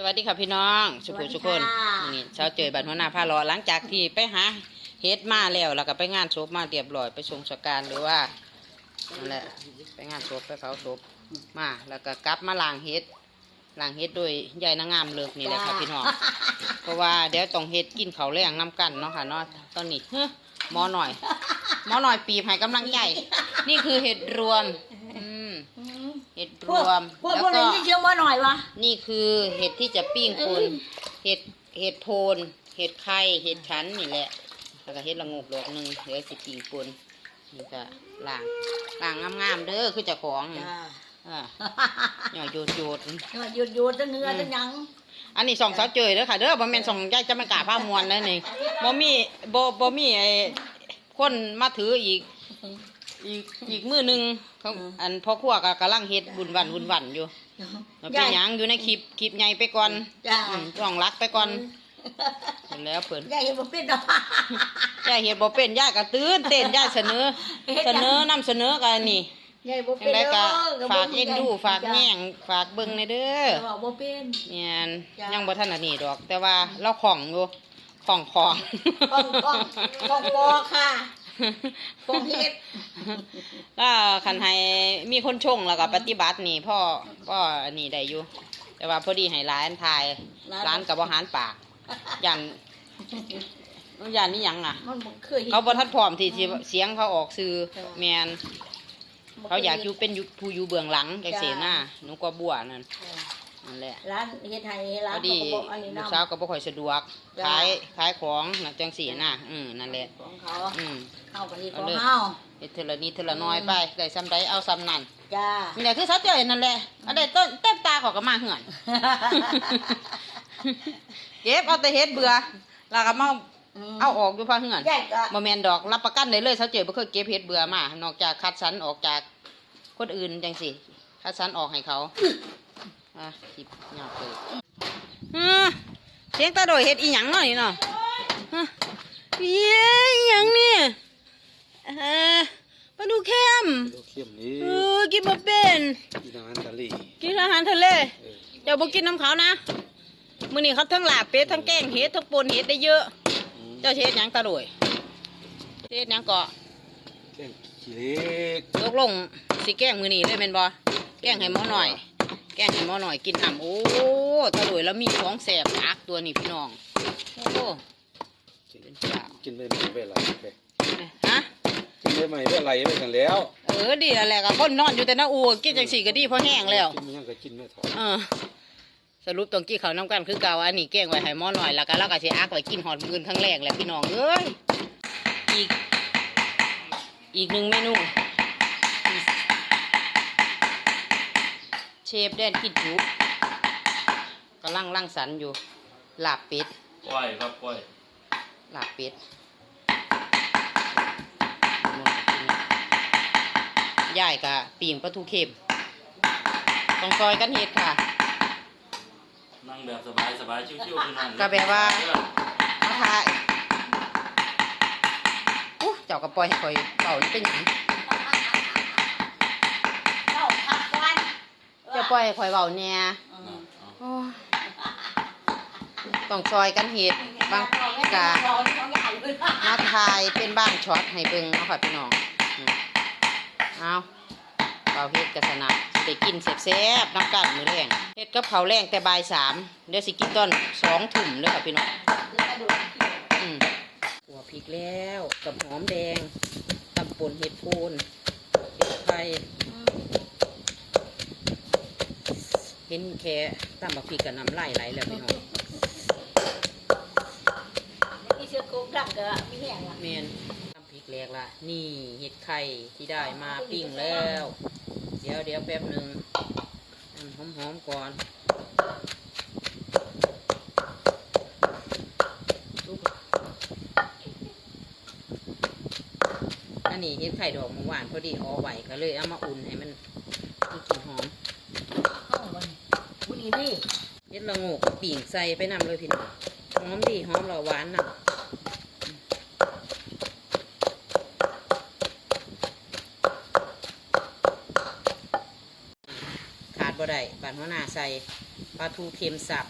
สวัสดีค่ะพี่น้องสุขุสุกคนสวัสดีค่ะนี่เช้าเจอบัตรหัวหน้าผ้ารอหลังจากที่ไปหาเฮ็ดมาแล้วแล้วก็ไปงานศพมาเรียบร้อยไปชงสการหรือว่านั่นแหละไปงานศพไปเผาศพมาแล้วก็กลับมาล้างเฮ็ดล้างเฮ็ดโดยยายนางงามเลิกนี่แหละค่ะพี่น้องเพราะว่าเดี๋ยวต้องเฮ็ดกินเขาวแรงน้ำกันเนาะค่ะเนาะตอนนี้เฮ้อหมอหน่อยหมอหน่อยปีบให้กำลังใจนี่คือเห็ดรวมอืม เห็ดรพวกวมพวกแล้วพวกก็นี้ที่เชื่อมาหน่อยวะนี่คือเห็ดที่จะปิ้งปนเอ้ยเห็ดเห็ดโพนเห็ดไข่เห็ดชั้นนี่แหละแล้วก็เห็ดละโงกดอกหนึ่งเดี๋ยวสิปิ้งปนนี่ก็ล่างล่างงามๆเด้อคือเจะของจ้าอ่าหน่อยโยดโยดหยุดหยุดจะเนื้อจะหยังอันนี้สองสาวเจยเด้อค่ะเด้อบ่แม่นสองยายจะไม่กล้าผ้ามวนแล้วนี่บ่มีบ่บ่มีไอ้คนมาถืออีก อีกอีกมือหนึงเขาอันพ่อครัวก็กำลังเฮ็ดบุญวันบุญวันอยู่มันเป็นหยังอยู่ในคลิปคลิปใหญ่ไปก่อนจ้าอืมต้องรักไปก่อนเห็นแล้วเพิ่นยายเห็นบ่เป็นดอกยายเฮ็ดบ่เป็นยายก็ตื่นเต้นยายเสนอเสนอนำเสนอกันนี่ยายบ่จัเป็งนไดก็ด้ฝากเอ็นดูฝากแย่งฝากเบิ่งในเด้อจ้าบ่เป็น เนี่ยจ้ะ ยังบ่ทันอันนี้ดอก แต่ว่าเราของอยู่ของของกองกองกองกอค่ะ กองเฮ็ดถ้าคันให้มีคนชงแล้วก็ปฏิบัตินี่พ่อก็อันนี้ได้อยู่ แต่ว่าพอดีให้ร้านทายร้านกับอาหารปากยันยันนี่ยังอะ มันบ่เคยห็นเขาบ่ทันพร้อมที่สิเสียงเขาออกสื่อจ้ะแมนเขาอยากอยู่เป็นอยู่ผู้อยู่เบื้องหลังจังเสหน้าหนูก็บัวนั่นจ้า นั่นแหละร้านเฮ็ดไทยร้าพนอดีเขาก็บอกอันนี้ลูนำกสาวก็บ่ค่อยสะดวกจ้ะ ขายขายของนะจังสีหน้าอืมนั่นแหละของเขาอืมเข้ากันอีกขเอาองเลยเฮา เฮ็ดเทอละนิดเทอละน้อยไปได้ซ้ำใดเอาซ้ำนั่นจ้า นี่แหละคือสัจเจยนั่นแหละอันใดต้นเต็มตาเขอก็มาเหือน เก็บเอาแต่เฮ็ดเบื่อแล้วก็มาเอาออกอยู่พาเหือนใหญ่ก็บ่แม่นดอกรับประกันได้เลยสัจเจยบ่เคยเก็บเฮ็ดเบื่อมานอกจากคัดสรรออกจากคนอื่นจังสิคัดสรรออกให้เขา อะสิบยาวเลยฮะเสียงตาโดยเฮ็ดอีหยังเนาะนี่เนาะฮะเย้อีหยังเนี่ยเออปลาดูเข้มลูกเข้มนี้เออกินบ่เป็นกินอาหารทะเลกินอาหารทะเลเออเดี๋ยวบ่กินน้ำเขานะมื้อนี้เขาทั้งลาบเป็ดทั้งแกงเห็ดทั้งปนเห็ดได้เยอะอืมเจ้าสิเฮ็ดหยังตาโดยสิเฮ็ดหยังเกาะแกงขี้เหล็กตกลงสิแกงมื้อนี้เลยแม่นบ่แกงให้หมอหน่อย แกงให้หมอหน่อยกินน้ำโอ้ตาโดยแล้วมีของแสบอักตัวนี้พี่น้อง โอ้กินเป็นเจ้ากินไปไม่เป็นไรไปฮะกินไปไม่เป็นไรไปกันแล้ว เออดีแล้วแหละก็คนนอนอยู่แต่หน้าอูกินจังสี่ก็ดีเพราะแห้งแล้วกินยังก็กินไม่ถอดเออสรุปตรงกี้เขาวน้ำกันคือเก่าอันนี้แกล้งไว้ให้หม้อหน่อยแล้วก็แล้วก็สิอักไว้กินหอดมือทั้งแรกแหละพี่น้องเอ้ยอีกอีกหนึ่งเมนู เชฟแดนกินจุกำลังร่างสรรค์อยู่ลาบเป็ดก้อยครับก้อยลาบเป็ดย่ายกะปีงปลาทูเค็มต้องซอยกันเห็ดค่ะ นั่งแบบสบายสบายชิวๆพี่น้องก็แบบว่ามาทายอู้เจ้าก็ปล่อยให้คอยเป่านี่เป็นหยัง ปล่อยให้คอยเบาเนี่ยอืมโอ้ยต้องซอยกันเห็ดบางกะมาทายเป็นบ้านช็อตให้เบิ่งเอาค่ะพี่น้องอืมเอาเป่าเฮ็ดกะสนะสิไปกินแซ่บๆน้ำกันมื้อแรงเฮ็ดกับเขาวแรงแต่บ่ายสามเดี๋ยวสิกินตอนสองทุ่มเด้อค่ะพี่น้อง อืมหัวพริกแล้วกับหอมแดงตำป่นเห็ดโคนเห็ดไทย เห็นแค่ตำบักพริกกับน้ำไหลไหลแล้วพี่น้องอีเสือโกงดังก็มีแห้งอะเมนตำพริกแรกละนี่เห็ดไข่ที่ได้มาปิ้งแล้ว เดี๋ยวเดี๋ยวแป๊บหนึ่งหอมหอมๆก่อนอันนี้เห็ดไข่ดอกเมื่อวานพอดีเอาไหวก็เลยเอามาอุ่นให้มันมีกลิ่นหอม เข้าวัน วันนี้ดิเฮ็ดละโงกปีงใส่ไปนำเลยพี่น้องหอมดีหอมเราหวานน่ะขาดบ่ได้บานหัวหน้าใส่ปลาทูเค็มสับ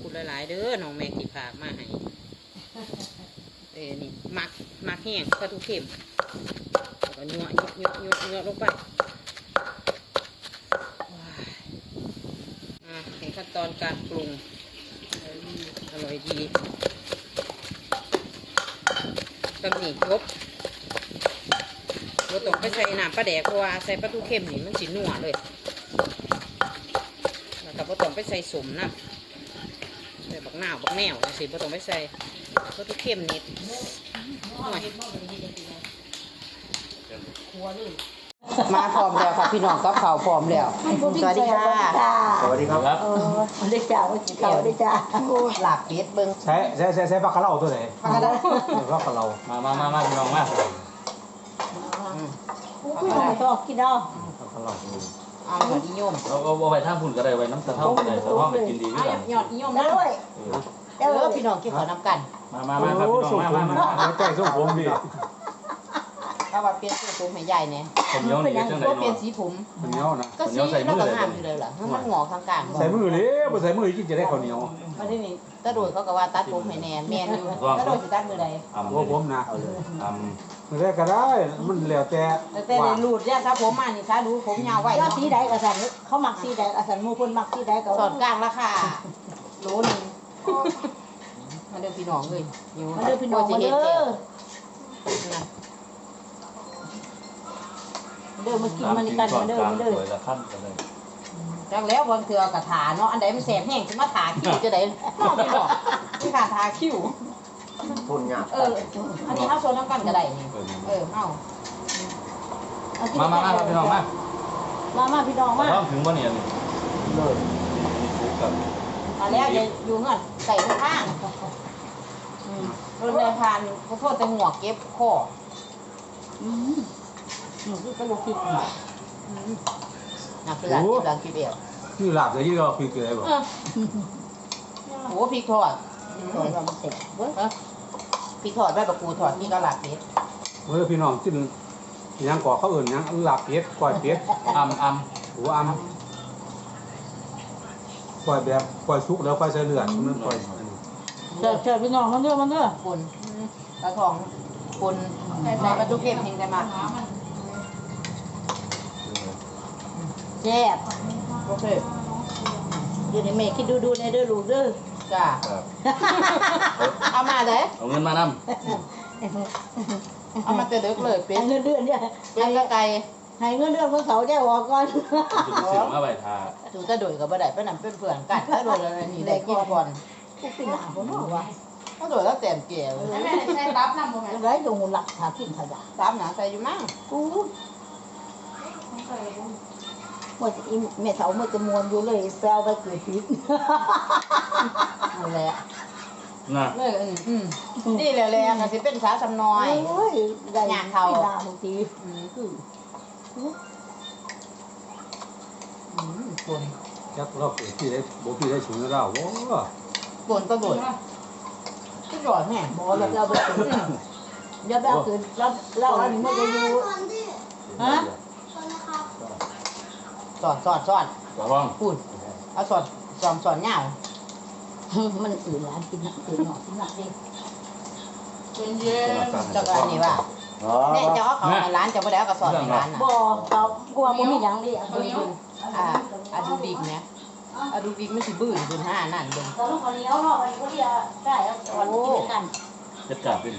คุณหลาย ๆ เด้อน้องแม็กที่พามาให้เออนี่มักมักแห้งปลาทูเค็มแล้วก็ยัวยัวยัวยัวยัวลงไปว้ายอะเห็นขั้นตอนการปรุง อร่อยดีตำหนิครบเราต้องไปใส่น้ำปลาแดกเพราะว่าใส่ปลาทูเค็มนี่มันสีนัวเลยแล้วก็บ่ต้องไปใส่สมนะใส่บักหน้าบักแนวสิบ่ต้องไปใส่ก็ทุกเข้มนิดหน่อยครัวเลย มาพร้อมแล้วค่ะพี่น้องก็ข่าวพร้อมแล้ว สวัสดีค่ะสวัสดีครับครับเออได้จ้าว่ากินข้าวได้จ้าหลาบเป็ดเบิ่งใช้ใช้ใช้ใช้ปลากระเหล่าตัวไหนปลากระดาเออปลากระเหล่ามามามามาพี่น้องมาพี่น้องชอบกินเนาะปลากระเหล่าเอาหน่อยนิยมเราเอาเอาไปท่าพุ่นก็ได้ไว้น้ำตะเท่าก็ได้แต่ว่าไปกินดีด้เอาวยกันหยอดนิยมได้นะด้วยเออพี่น้องกินข้าวน้ำกัน มามามาครับพี่น้องส่งมาผมมามาหัวใจส่งผมดิ ถ้าว่าเปลี่ยนสีผมให้ใหญ่เนี่ยผมเหนียวนี่จังไดก็เนาะเปลี่ยนสีผมมันเหนียวนะก็สีแล้วก็งามอยู่เลยล่ะมันงอกข้างกลางบ่ใส่มือเลยบ่ใส่มือกินจะได้ข้าวเหนียวมาที่นี่ตะโดดเขาก็ว่าตัดผมให้แน่แม่นอยู่ตะโดดสิตัดมือใดอ่ำว่าผมนะอ่มันได้ก็ได้ มันแล้วแต่แต่แต่ในรูดเนี่ยถ้าผมมานี่ถ้าดูผมยาวไว้ว่าเนาะสีใดกับสันเขามักสีใดกับสันมูคนมักสีใดกับสอนกลางราคาโลหนึงมาเด้อพี่น้องเลยอยู่มาเด้อพี่น้องมาเด้อ นะ เด้อมากินำมันกันมาเด้อมาเด้อสวยละขั้นก็ได้จังแล้วบางเทือกระถาเนาะอันใดมันแสบแห้งจะมาถาคิ้วจะได้นอกพี่น้องที่ขาทาคิ้วทุนยากเอออันนี้เอาโซนน้ำกันก็ได้นี่เออเอามามามาครับพี่น้องมามามาพี่น้องมาต้องถึงบ่เนี่ยนี่ครับมาแล้วอย่าอยู่เงินใส่ข้างอืมรถเดินผ่านขอโทษแต่หมวกเก็บคออืม หนูคือก็ลูกคิดนักกีฬาที่หลังกีเบียวนี่หลับเลยที่เราคุยกันเลยบ่โอ้พริกทอดสวยว่ามันเสร็จเว้ยพริกทอดใบบักกูดทอดนี่ก็หลากเป็ดเมื่อพี่น้องกินยังก่อเขาอื่นยังหลับเป็ดก้อยเป็ดอ่ำอ่หัวอำก้อยแบบก้อยชุกแล้วก้อยใส่เลือดมันก้อยเชิญเชิญพี่น้องมาเด้อมาเด้อคนตะทองคนใส่ปลาดุกเค็มเฮงได้มา แซ่บโอเคอยู่ในเมฆคิดดูดูในเด้อลูกเด้อจ้าำครับเอามาเลยเอาเงินมานเอามาเตะเด็กเลยเป็ให้นเงินเดือนเนี่ยเป็นกระไก่ให้เงินเดือนของเขาแจ้ออกก่อนำจุดเสียงมาไว้ทาถูจะโดยกับบ่ได้ไปนำเป็นเพื่อนกันถ้าโดยแล้วนี่ได้กินก่อนกูเป็นหนาคนนอกวะถ้าโดยแล้วแต้มเกี่ยวแม่ใช้ตับนำบ่แม่ไรลงหลักหากินขยะตามหนังใส่อยู่มั่งกู เมื่ออีแม่เสาเมื่อจะมวนอยู่เลยแซวไปเกิดพิษนั่นแหละน่ะ เลยอืมอืมนี่แหละแหละก็สิเป็นสาวสำน้อย โอ้ยได้หยาดเขาที่นาบางทีอืมคืออืมปนจักเราเกิดที่ได้บ่พี่ได้สูงแล้วโอ้ปนตัวบดที่หยอดแม่หมอแล้วเราไปเกิดเดี๋ยวเราเกิดเราเราอันนี้ไม่ได้อยู่ฮะ สอดสอดสอดระวังพูดเอาสอดสอมสอดเหงามันอื่นร้านกินหนักอื่นหนอกกินหนักดิเป็นเย็นจักอันนี้ว่าแม่จะเอาเขาในร้านจะไม่ได้เอากระสอบในร้านน่ะบ่เขากลัวบ่มีหยังดิเบิ่งเบิ่งอ่าอะดูบิกเนี่ยอะดูบิกมันสิบื้นขึ้นห้านั่นเบิ่งตอนนั้นคนนี้เขาเนาะวันนี้เขาเรียกได้แล้ววันนี้กินกันเจ็ดกาบเป็น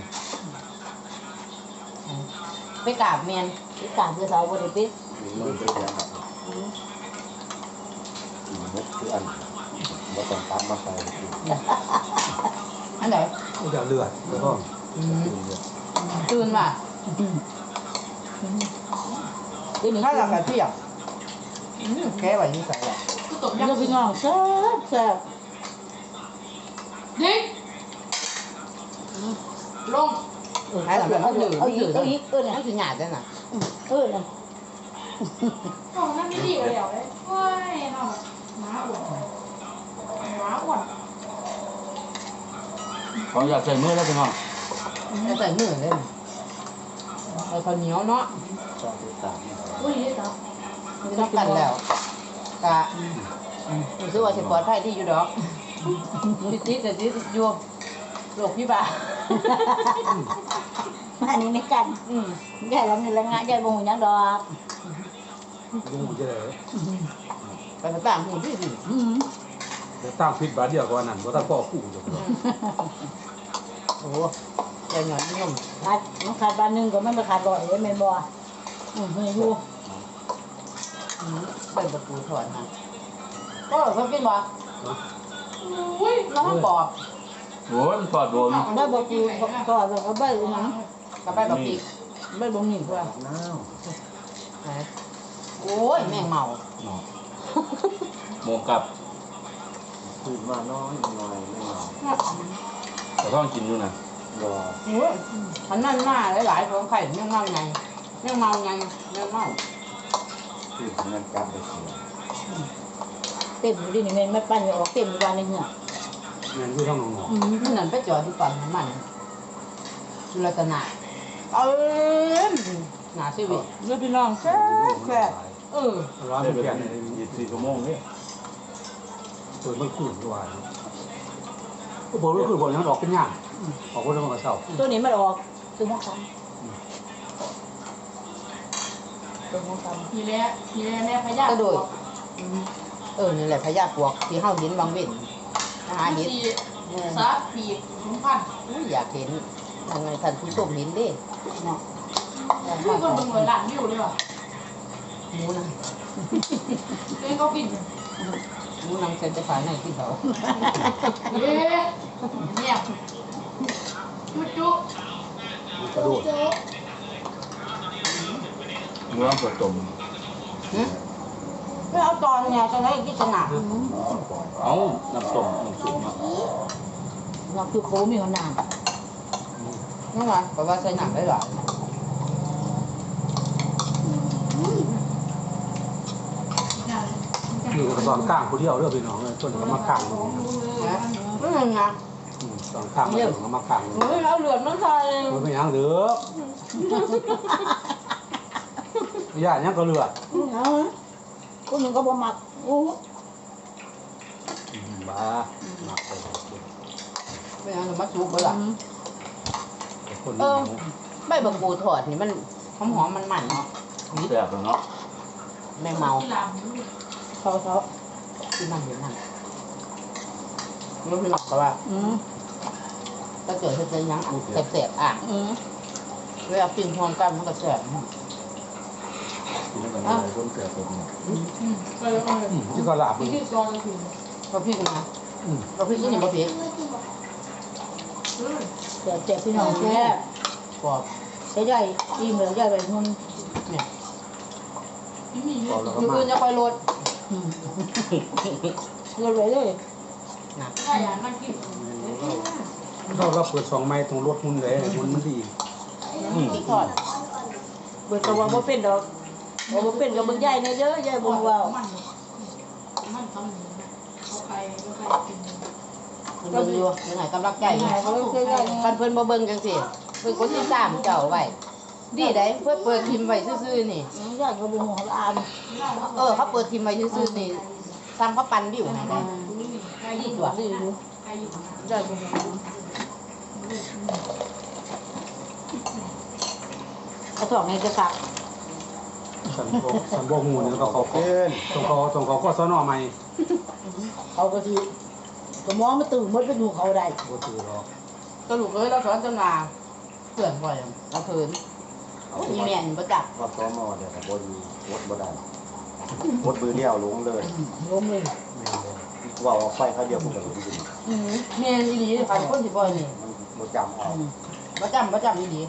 ไปกราบเมียนอีกการคือเสาบ่ได้ปิดมันเป็นยังครับ มุกคืออันว่าต้องตัดมาใส่อันไหนมันจะเลือดแล้วก็อืมตื่นมาเดี๋ยวนี้ถ้าหลับแบบเที่ยงอืมแค่ไว้นี่ใส่แหละเดี๋ยวพี่น้องแซ่บแซ่บนี่ลงให้หลับแบบมันหลือเอามันหอีลืกอเอาอีกเออเนี่ยมันสิหยาดจังน่ะเออเนี่ยลงนั่น ไม่ดีเลยเหรอเว้ยน้องหมาอ้วนหมาอ้วนของอยากใส่มือแล้วพี่น้องจะใส่มือเลยเอาข้าวเหนียวเนาะชอบติดตามอุ้ยนี่ครับมันต้องกันแล้วกะรู้สึกว่าสิปลอดภัยที่อยู่ดอกติดติดแต่ติดอยู่โรคพิบัติอันนี้ในกันอืมยายเรามีแรงงานยายบ่ฮู้หยังดอก ดูจะได้ไปต่างหูที่สิอืมจะตั้งพิษบาดเดียวกว่านั้นบ่ทันพ่อคู่จังโอ้ใจหน่อยนิยมขาดมันขาดบานหนึงก็มันบ่ขาดร้อยเลยแม่บ่อือให้อยู่อืมไปประตูถอนนะก็เขากินบ่อุ้ยน้องปอบโอ้ยมันปอดโดนได้บ่คือก็แล้วก็เบิ่งหยังกับไปบบปีกเบิ่งบ่มีเพื่อน้าว โอ้ยแม่งเมาโมกับตื่นมาน้อยหน่อยไม่เมาแต่ต้องกินอยู่นะรอโอ้ยมันนั่นมาหลายๆของไข่แม่งเมาไงแม่งเมาไงแม่งเมาตื่นงานการไปเสียเต็มอยู่ดินี่แม่นไม่ปั้นอยู่ออกเต็มอยู่บ้านในเหือแม่นอยู่ทางหนองอืมมันนั่นไปจอดที่ก่อนน้ำมันจุลตนาเอ้ยหนาชีวิตเด้อพี่น้องแซ่บแซ่บ เออร้านได้มันไปแก่นยี่สิบสี่ชั่วโมงนี่เปิดมันขึ้นด้วยก็บอกว่าคือบอกยังดอกเป็นย่างออกคนละมันก็เศร้าตัวนี้มันออกตัวหัวคำตัวหัวคำทีแรกทีแรกแม่พยากระโดดเออนี่แหละพญาปวกที่เฮาเห็นบางเว้นหาอาเห็นสีเออซับปีกสมพันธ์อุ้ยอยากเห็นทางไงท่านผู้ชมเห็นเด้เนาะคือคนเบิ่งเลยหลานวิวเลยว่ะ หมูนะเล่นเขาปิดหมูนำเส้นจะขายในที่เขาเอ๊ะเนี่ยจุ๊จุ๊มันกระโดดเมื่อเปิดตุ่มไม่เอาตอนไงตอนนั้นกิจนาเอาน้ำต้มน้ำซุปเนาะเราคือโคมีหัวหน้านั่นไงเพราะว่าใส่หนังได้หรออ ยู่กับตอนกลางผู้เดียวเด้องพี่น้องเอ้ยต้นก็มากลางลงนะไม่เป็นไงอืมตอนข้างมันก็มากลางเฮ้ยเอาเหลือดมันใส่มันเป็นยังเด้อย่าหยังก็เหลือคนหนึงก็บ่มักโอ้บ้าหนักไปไม่เอามาสูบไปหรอคนเอนี้อใบบักปูทอดนี่มันหอมหอมมันมันเนาะแซ่บแล้วเนาะแมงเมา เขาเขาที่นั่งเห็นนั่งมันเป็นหนักแต่ว่าอืมถ้าเกิดเธอเจอหยังอันแสบๆอะอืมเวลาปิ้งพร้อมกันมันก็แสบกินกันเลยคนเกิดเป็นเออเอออืมที่ก็หลับนี่คือตอนถึงพอพี่กันนะอืมพอพี่ก็ยังพอพี่แซ่บแซ่บพี่น้องแซ่บปอบใช้ใหญ่อิ่มเลยใหญ่ไปหุ่นเนี่ยที่มีพอแล้วก็อยู่มาอื่นจะคอยลดอืม เงินไว้เลยนะถ้าอยากนั่งกินเราเราเปิดสองไม้ตรงรถหุ่นเลยหุ่นมันดีที่ทอดเบิดตัวว่าบ่เป็นดอกว่าบ่เป็นก็เบิ่งใหญ่แน่เด้อใหญ่บ่เว้ามันมันทำหนึ่งเขาไปก็ไปกินมันเบิ่งอยู่ยังไงกำลังใจอยู่คันเพิ่นบ่เบิ่งจังซี่เพิ่นกดติดตามเจ้าไว้ ดีได้เพิ่นเปิดทิมไว้ซื่อๆนี่ใหญ่ก็บ่ฮู้เขาอ่านเออเขาเปิดทิมไว้ซื่อๆนี่ทำเขาปันวิวให้ได้ใครอดียู่กว่าดีอยู่ใครอยู่ใหญ่บ่ฮู้กระถองให้กระสักสันโบสันโบงูนี่ก็เขาเกินตรงเขาตรงเขาก็สนอใหม่เขาก็สิก็มองมาตื่นหมดไปดูเขาได้บ่ถือหรอกสรุปเลยเราสอนจำนาเพื่อนบ่อยเราเพิ่น มีแม่นบ่จักว่าซ้อมมอเดี๋ยวกับบดีวดบ่ได้วดมือเดียวลงเลยล้มเลยว่าออกไปเขาเดียวพวกเราดีอือแม่นอีหลีคันคนสิบ่นี่มันบ่จำเอาบ่จำบ่จำอีหลี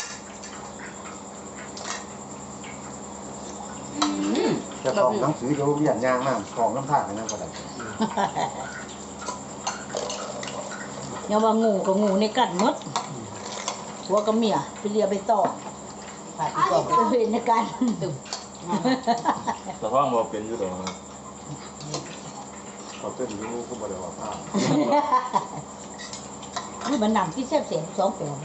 จะของหนังสือโรงเรียนยางมากของน้ำผ้านั่นก็ได้อย่าว่างูก็งูในกัดหมดหัวกับเมียไปเลียไปต่อ ขาดที่ตัวไปเห็นในกันตึมแต่ท้องบ่เป็นอยู่ดอกเขาเป็นรู้ก็บ่ได้ว่าผ้านี่มันหนังที่แซ่บเสียงสองแปลง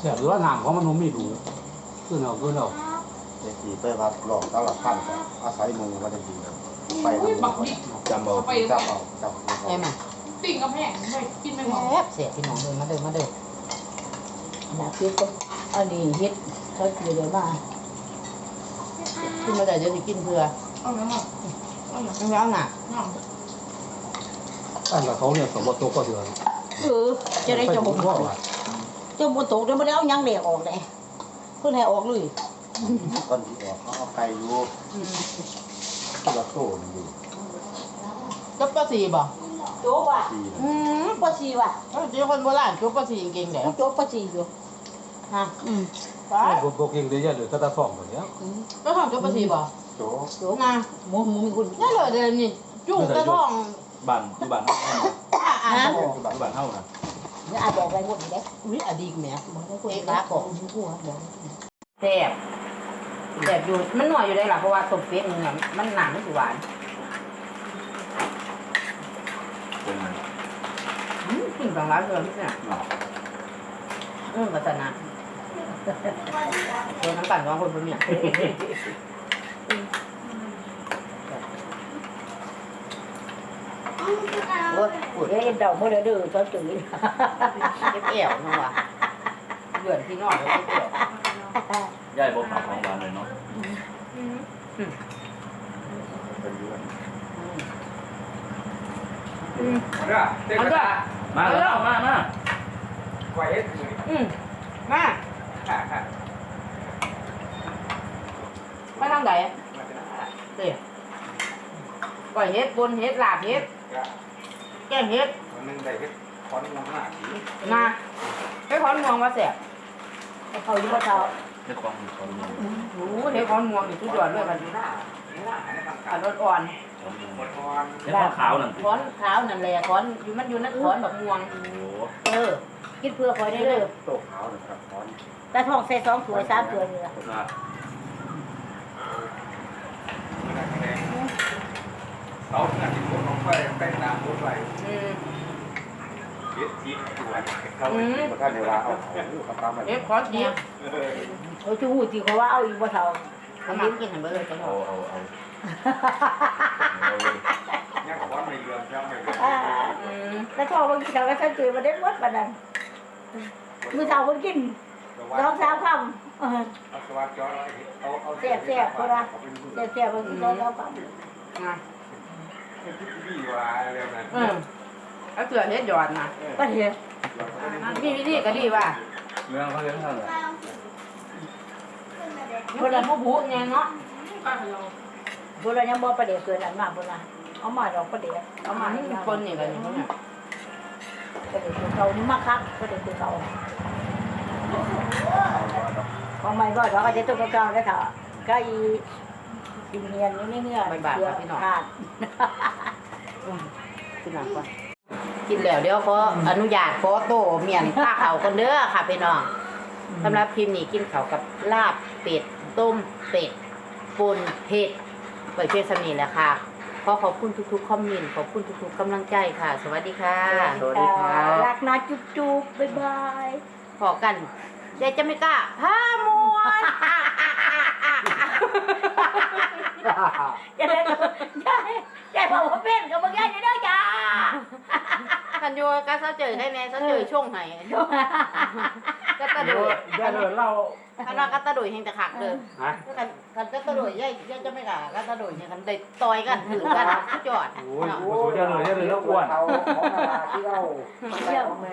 แต่หรือว่าหนังของมันนุ่มไม่ดูขึ้นเอาขึ้นเอาอเด็กขี่ไปวัดหลอกตลาดพันกับอาศัยมุงมาได้ดีไปทำบุญจำเอาจำเอาจำเอาใช่ไหมติ่งกับแพงไม่กินไม่หมดแซ่บเสียพี่น้องเดินมาเดินมาเดินนะคิดก็ อันนี้เฮ็ดเขาคือเดี๋ยวมากินมาได้เดี๋ยวจะกินเพื่อเอาแล้วมั้งเอาแล้วไม่เอาหนักน้องอันละเขาเนี่ยสมบูรณ์ตัวก็เดือนเออจะได้จะบ่ว่าว่าจะบ่ตกเดี๋ยวบ่ได้เอาหยังแดกออกได้เพิ่นให้ออกเลยก้อนที่ออกเขาเอาไก่อยู่ที่เราโซ่อยู่จบก็สี่บ่โจ๊กว่ะสี่อืมบ่สีว่ะเอ้าเจ้าคนโบราณจบก็สี่เก่งๆเด้โจ๊กบ่สีอยู่ ฮะอืมไปโบกเองเดียวเลยตาตาท่องแบบนี้ก็ทำจบก็สี่บ่โจ๊กโจ๊กนะหมูหมูมีคนนั่นเลยเดี๋ยวนี้จุ่มกระท่องบ้านอยู่บ้านเฮาอะอะฮะอยู่บ้านเฮานะเดี๋ยวอาบอกอะไรหมดนี่เด้อุ้ยอดีตแหม่บ่ได้คนรักของผู้หัวเดี๋ยวแซ่บแซ่บอยู่มันหน่อยอยู่ได้ล่ะเพราะว่าต้มเป็ดมันเนี่ยมันหนังมันสิหวานเป็นไงอืมกินบางร้านเลยเนี่ยอืมกัตนะ ตัวน้ำปั่นของคนคนเนี่ยโอ้ยโอ้ยเอ็นเดาบ่ได้เด้อตอนตื่นเก็บเอวนั่นว่ะเดือนที่น้อนแล้วเก็บเอวยายบ่ฝากของบ้านเลยเนาะเป็นเรื่องเด้วยมาแล้วมามาอืมมามาทางไหนเดี๋ยวก่อยเฮ็ดบนเฮ็ดลาบเฮ็ดแกงเฮ็ดนึงได้เฮ็ดคอนน้ำหน้าสีมาให้ขอนมวงมาแสบเขาอยู่บ่เท่าเฮ็ดของอยู่ของอยู่โอ้โหเฮ็ดขอนมวงนี่สุดยอดเลยมันอันอ่อนของอยู่เฮ็ดของขาวนั่นๆขอนขาวนั่นแหละขอนอยู่มันอยู่นั่นขอนแบบม่วงโอ้เออกินเพื่อคอยได้เด้อโตขาวนะครับคอนแต่ท้องใส่สองถ้วยสามถ้วยนี่ล่ะ นะเขาขนาดที่คนลงไปเป็นน้ำรถไหลอืมเย็ดจีตัวเขาอืมประกันในว่าเอาเขาตามมาเฮ็ดขอนเดียวโอ้ยจูที่เขาว่าเอาอีกบ่เท่าทำยิ้มกินให้เบิ่งเลยจังหเอาวะเอาเอาเอาเลยยังขอไม่เรืองเจ้าไม่เรืองอ่าอืมแล้วท้องมันกินเขาก็ฉันตื่นมาได้หมดปานนั้นมื้อเช้าเพิ่นกินสองสามคำเออเอาสวัสดิ์จอเอาเอาแซ่บๆพุ่นว่าแซ่บๆเพิ่นกินสองสามคำมา พี่ว่าเรื่องนั้นอืมเอาเสือเฮ็ดหยอดนะก็เห็นมีวิธีก็ดีว่าเมืองเขาเลี้ยงเท่าไหร่คนละผู้ผู้ไงเนาะบ่เรายังบ่ประเดี๋ยวเกินอันมาบ่ล่ะเอามาดอกประเดี๋ยวเอามาให้อืมยาวคนนี่ก็นี่เนี่ยประเดี๋ยวคือเขานี่มาคักประเดี๋ยวคือเขาของใหม่บ่ดอกก็จะตัวเก่าๆแล้วเถอะก็อี สิเนียนอยู่ในเนื้อขาดกินหนักก่อนกินแล้วเดี๋ยวขออนุญาตขอโตเมียนป้าเขาคนเด้อค่ะพี่น้องสำหรับคลิปนี้กินเขาวกับลาบเป็ดต้มเป็ดป่นเผ็ดเปิดเพจสมีแหล้วค่ะขอขอบคุณทุกๆคอมเมนต์ขอบคุณทุกๆกำลังใจค่ะ สวัสดีค่ะรักนะจุ๊บจุ๊บบ๊ายบายพอกันเดี๋ยวจะไม่กล้าผ้ามวน ยายยายยายบอกว่าเป็นกับมึงยายจะได้จ้ากันโยก็เสาเจอให้แน่เสาเจอช่วงไหนก็ตะโดยอย่าเลยเล่าคันว่าก็ตะโดยแห่งแต่ขักเลยฮะกันกันก็ตะโดยยายยายจะไม่กล้าก็ตะโดยเนี่ยกันได้ต่อยกันถือกันสุดยอดโอ้ยโอ้ยอย่าเลยอย่าเลยแล้วอ้วน เขาของนาที่เราเยี่ยม